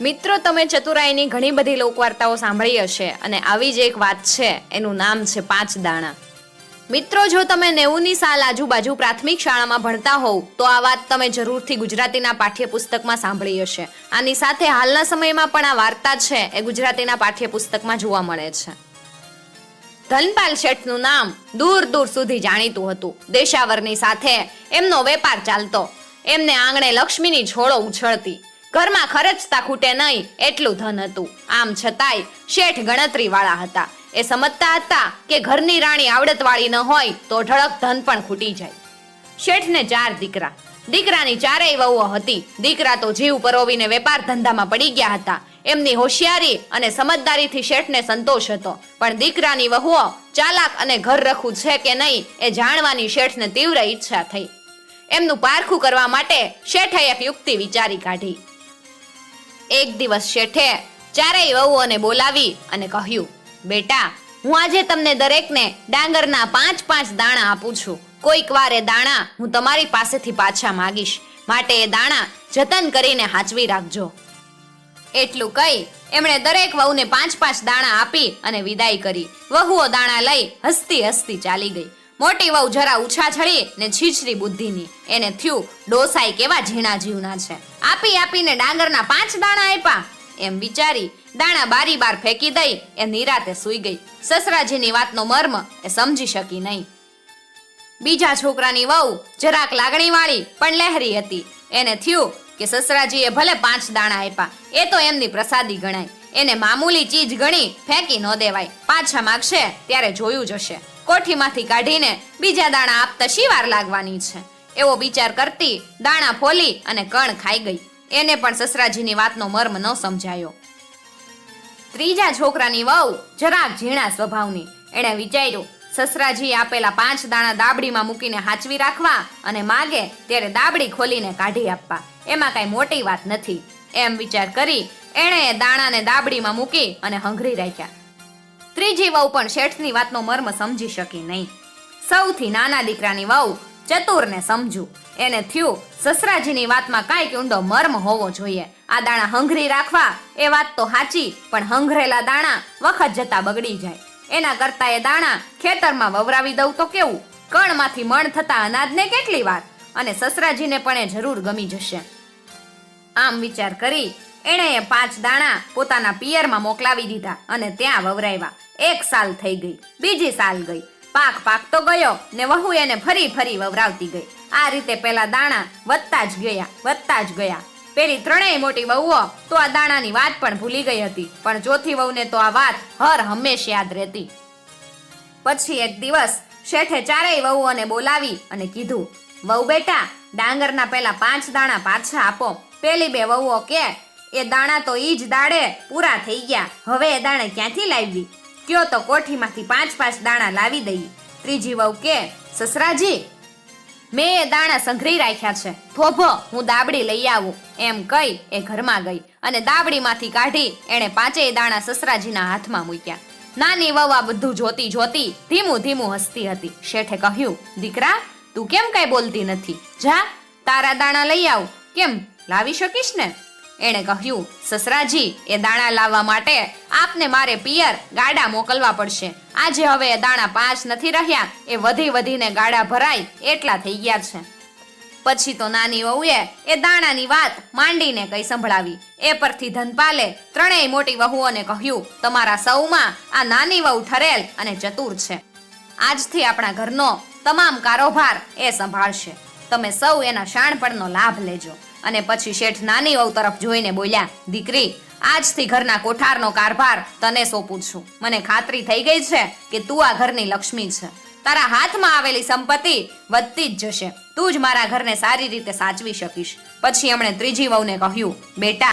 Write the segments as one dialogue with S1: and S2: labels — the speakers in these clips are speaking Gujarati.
S1: મિત્રો, તમે ચતુરાઈની ઘણી બધી લોકવાર્તાઓ સાંભળી હશે અને આવી જ એક વાત છે, એનું નામ છે પાંચ દાણા. મિત્રો, જો તમે નેવુંની સાલ આજુબાજુ પ્રાથમિક શાળામાં ભણતા હોવ, તો આ વાત તમે જરૂરથી ગુજરાતીના પાઠ્યપુસ્તકમાં સાંભળી હશે. આની સાથે હાલના સમયમાં પણ આ વાર્તા છે, એ ગુજરાતીના પાઠ્યપુસ્તકમાં જોવા મળે છે. ધનપાલ શેઠનું નામ દૂર દૂર સુધી જાણીતું હતું. દેશાવરની સાથે એમનો વેપાર ચાલતો. એમને આંગણે લક્ષ્મીની છોડો ઉછળતી. ઘરમાં ખર્ચતા ખૂટે નહીં એટલું ધન હતું. આમ છતાંય શેઠ ગણતરી વાળા હતા. એ સમજતા હતા કે ઘરની રાણી આવડતવાળી ન હોય તો ઢળક ધન પણ ખૂટી જાય. શેઠને ચાર દીકરા. દીકરાની ચારેય વહુઓ હતી. દીકરા તો જીવ પરોવીને વેપાર ધંધામાં પડી ગયા હતા. એમની હોશિયારી અને સમજદારીથી શેઠને સંતોષ હતો. પણ દીકરાની વહુઓ ચાલાક અને ઘર રખું છે કે નહીં એ જાણવાની શેઠને તીવ્ર ઈચ્છા થઈ. એમનું પારખું કરવા માટે શેઠે એક યુક્તિ વિચારી કાઢી. એક દિવસ શેઠે ચારેય વહુઓને બોલાવી અને કહ્યું, બેટા, હું આજે તમને દરેકને ડાંગરના પાંચ પાંચ દાણા આપું છું. કોઈક વાર એ દાણા હું તમારી પાસેથી પાછા માગીશ. માટે એ દાણા જતન કરીને હાચવી રાખજો. એટલું કહી એમણે દરેક વહુને પાંચ પાંચ દાણા આપી અને વિદાય કરી. વહુઓ દાણા લઈ હસતી હસતી ચાલી ગઈ. મોટી વહુ જરા ઉછાછળી ને છીછરી બુદ્ધિની. એને થયું ડોસાઈ કેવા ઝીણા જીવના છે. આપી આપીને ડાંગરના પાંચ દાણા આપ્યા. એમ વિચારી દાણા બારી બાર ફેંકી દઈ, એ નિરાતે સૂઈ ગઈ. સસરાજીની વાતનો મર્મ એ સમજી શકી નહીં. બીજા છોકરાની વહુ જરાક લાગણીવાળી પણ લહેરી હતી. એને થયું કે સસરાજીએ ભલે પાંચ દાણા આપ્યા, એ તો એમની પ્રસાદી ગણાય. એને મામૂલી ચીજ ગણી ફેંકી ન દેવાય. પાછા માગશે ત્યારે જોયું જશે કોઠીમાંથી કાઢીને બીજા દાણા આપતા શી વાર લાગવાની છે. એવો વિચાર કરતી દાણા ફોલી અને કણ ખાઈ ગઈ. એને પણ સસરાજીની વાતનો મર્મ ન સમજાયો. ત્રીજા છોકરાની વહુ જરાક ઝીણા સ્વભાવની. એણે વિચાર્યું, સસરાજી આપેલા પાંચ દાણા દાબડીમાં મૂકીને હાચવી રાખવા અને માગે ત્યારે દાબડી ખોલીને કાઢી આપવા. એમાં કઈ મોટી વાત નથી. એમ વિચાર કરી એણે દાણાને દાબડીમાં મૂકી અને હંઘરી રાખ્યા. ત્રીજી વહુ પણ શેઠની વાતનો મર્મ સમજી શકી નહીં. સૌથી નાના દીકરાની વહુ ચતુરને સમજુ. એને થયું સસરાજીની વાતમાં કાંઈક ઊંડો મર્મ હોવો જોઈએ. આ દાણા હંઘરી રાખવા એ વાત તો સાચી, પણ હંઘરેલા દાણા વખત જતા બગડી જાય. એના કરતા એ દાણા ખેતરમાં વવરાવી દઉં તો કેવું? કણમાંથી મણ થતા અનાજને કેટલી વાર? અને સસરાજીને પણ એ જરૂર ગમી જશે. આમ વિચાર કરી એણે પાંચ દાણા પોતાના પિયરમાં મોકલાવી દીધા અને ત્યાં વવરાવ્યા એક સાલ થઈ ગઈ, બીજી સાલ ગઈ. પાક પાકતો ગયો ને વહુ એને ફરી ફરી વવરાવતી ગઈ. આ રીતે પેલા દાણા વધતા જ ગયા, વધતા જ ગયા. પેલી ત્રણેય મોટી વહુઓ તો આ દાણાની વાત પણ ભૂલી ગઈ હતી, પણ ચોથી વહુને તો આ વાત હર હંમેશ યાદ રહેતી. પછી એક દિવસ શેઠે ચારેય વહુઓને બોલાવી અને કીધું, વહુ બેટા, ડાંગરના પેલા પાંચ દાણા પાછા આપો. પેલી બે વહુઓ કે એ દાણા તો ઈ જ દાડે પૂરા થઈ ગયા. હવે એ દાણા ક્યાંથી લાવી કયો તો કોઠીમાંથી પાંચ પાંચ દાણા લાવી દઈએ ત્રીજી વહુ કે, સસરાજી, મેં એ દાણા સંઘરી રાખ્યા છે. થોભો હું દાબડી લઈ આવું. એમ કહી એ ઘરમાં ગઈ અને દાબડીમાંથી કાઢી એણે પાંચેય દાણા સસરાજીના હાથમાં મૂક્યા. નાની વહુ આ બધું જોતી જોતી ધીમું ધીમું હસતી હતી. શેઠે કહ્યું, દીકરા, તું કેમ કઈ બોલતી નથી? જા, તારા દાણા લઈ આવ. કેમ? લાવી શકીશ ને? એણે કહ્યું, સસરાજી, એ દાણા લાવવા માટે આપને મારે પિયર ગાડા મોકલવા પડશે. આજે હવે એ દાણા પાંચ નથી રહ્યા, એ વધી વધીને ગાડા ભરાય એટલા થઈ ગયા છે. પછી તો નાની વહુએ એ દાણાની વાત માંડીને કઈ સંભળાવી. એ પરથી ધનપાલે ત્રણેય મોટી વહુઓને કહ્યું, તમારા સૌમાં આ નાની વહુ ઠરેલ અને ચતુર છે. આજથી આપણા ઘરનો તમામ કારોબાર એ સંભાળશે. તમે સૌ એના શાણપણનો લાભ લેજો. અને પછી શેઠ નાની વહુ તરફ જોઈને બોલ્યા, દીકરી, આજથી ઘરના કોઠારનો કારભાર તને સોંપું છું મને ખાતરી થઈ ગઈ છે કે તું આ ઘરની લક્ષ્મી છે. તારા હાથમાં આવેલી સંપત્તિ વધતી જ જશે. તું જ મારા ઘરને સારી રીતે સાચવી શકીશ. પછી એમણે ત્રીજી વહુને કહ્યું, બેટા,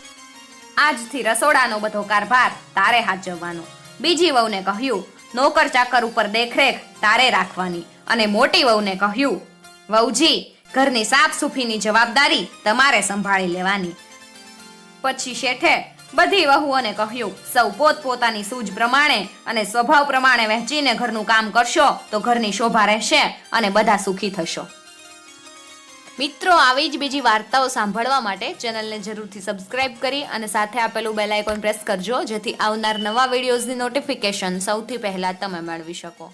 S1: આજથી રસોડાનો બધો કારભાર તારે હાચવવાનો બીજી વહુને કહ્યું, નોકર ચાકર ઉપર દેખરેખ તારે રાખવાની. અને મોટી વહુને કહ્યું, વહુજી ઘરની સાફ સુફીની જવાબદારી તમારે સંભાળી લેવાની. પછી શેઠે બધી વહુઓને કહ્યું, સૌ પોત પોતાની સૂઝ પ્રમાણે અને સ્વભાવ પ્રમાણે વહેંચીને ઘરનું કામ કરશો તો ઘરની શોભા રહેશે અને બધા સુખી થશો. મિત્રો, આવી જ બીજી વાર્તાઓ સાંભળવા માટે ચેનલને જરૂરથી સબસ્ક્રાઇબ કરી અને સાથે આપેલું બેલ આઇકોન પ્રેસ કરજો, જેથી આવનાર નવા વિડીયોઝની નોટિફિકેશન સૌથી પહેલાં તમે મેળવી શકો.